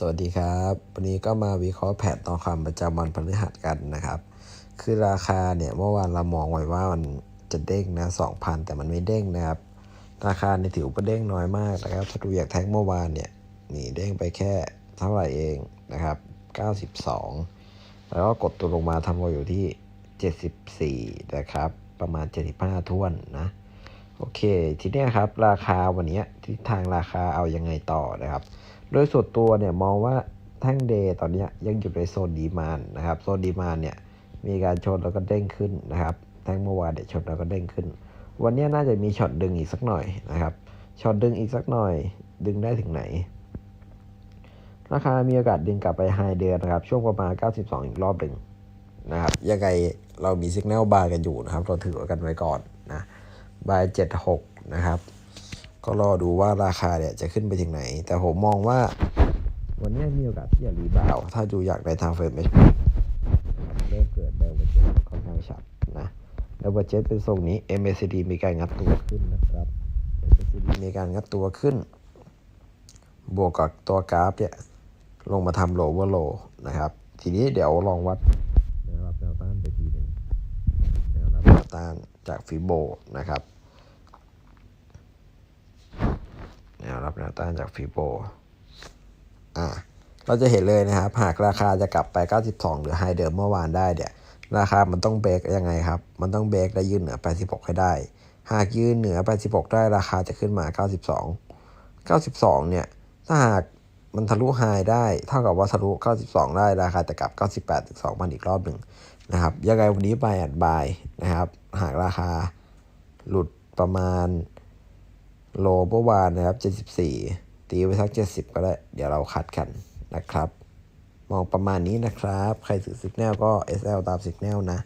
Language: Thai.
สวัสดีครับ วันนี้ก็มาวิเคราะห์แผนต่อความประจำวันพฤหัสกันนะครับ คือราคาเนี่ยเมื่อวานเรามองไว้ว่ามันจะเด้งนะ2,000แต่มันไม่เด้งนะครับ ราคาในถือว่าเด้งน้อยมากนะครับถ้าดูอยางแท็งเมื่อวานเนี่ยนี่เด้งไปแค่เท่าไหร่เองนะครับ 92 แล้วก็กดตัวลงมาทำไว้อยู่ที่ 74 นะครับ ประมาณ 75ท้วนนะ โอเค ทีนี้ครับ ราคาวันนี้ทิศทางราคาเอายังไงต่อนะครับ โดยส่วนตัวเนี่ยมองว่าแท่งเดย์ตอนนี้ยังอยู่ในโซนดีมานนะครับโซนดีมานเนี่ยมีการชนแล้วก็เด้งขึ้นนะครับแท่งเมื่อวานเนี่ยชนแล้วก็เด้งขึ้น วันนี้น่าจะมีช็อตดึงอีกสักหน่อยนะครับช็อตดึงอีกสักหน่อย ดึงได้ถึงไหน ราคามีโอกาสดึงกลับไปไฮเดือนนะครับ ช่วงประมาณ 92 อีกรอบหนึ่งนะครับยังไงเรามีสัญญาณบายกันอยู่นะครับ เราถือกันไว้ก่อน บาย76 นะครับ ก็รอดูว่าราคาเนี่ยจะขึ้นไปถึงไหน แต่ผมมองว่า วันนี้มีโอกาสที่จะรีบาวถ้าดูอยากในทางเฟรมเเริ่มเกิดแนวเวเจค่อนข้างชัดนะแนวเวเจเป็นทรงนี้ MACD มีการงัดตัวขึ้นนะครับ MACD มีการงัดตัวขึ้น บวกกับตัวกราฟเนี่ยลงมาทำโลเวอร์โลนะครับ ทีนี้เดี๋ยวลองวัดแนวรับแนวต้านไปทีหนึ่งแนวรับแนวต้านจากฟิโบนะครับ แนว รับแนวต้านจากฟิโบอ่าเราจะเห็นเลยนะครับ หากราคาจะกลับไป 92 หรือไฮเดิมเมื่อวานได้เนี่ยราคามันต้องเบรกยังไงครับ มันต้องเบรกและยืนเหนือ 86 ให้ได้ หากยืนเหนือ 86 ได้ราคาจะขึ้นมา 92 92 เนี่ย ถ้าหากมันทะลุไฮได้ เท่ากับว่าทะลุ 92 ได้ราคาจะกลับ 98ถึง2,000 อีกรอบหนึ่งนะครับ ยังไงวันนี้บายอัดบายนะครับ หากราคาหลุดประมาณ โลเมื่อวานนะครับ 74 ตีไปสัก 70 ก็ได้ เดี๋ยวเราคัดกันนะครับ มองประมาณนี้นะครับ ใครถือสิกแนลก็ SL ตามสิกแนลนะ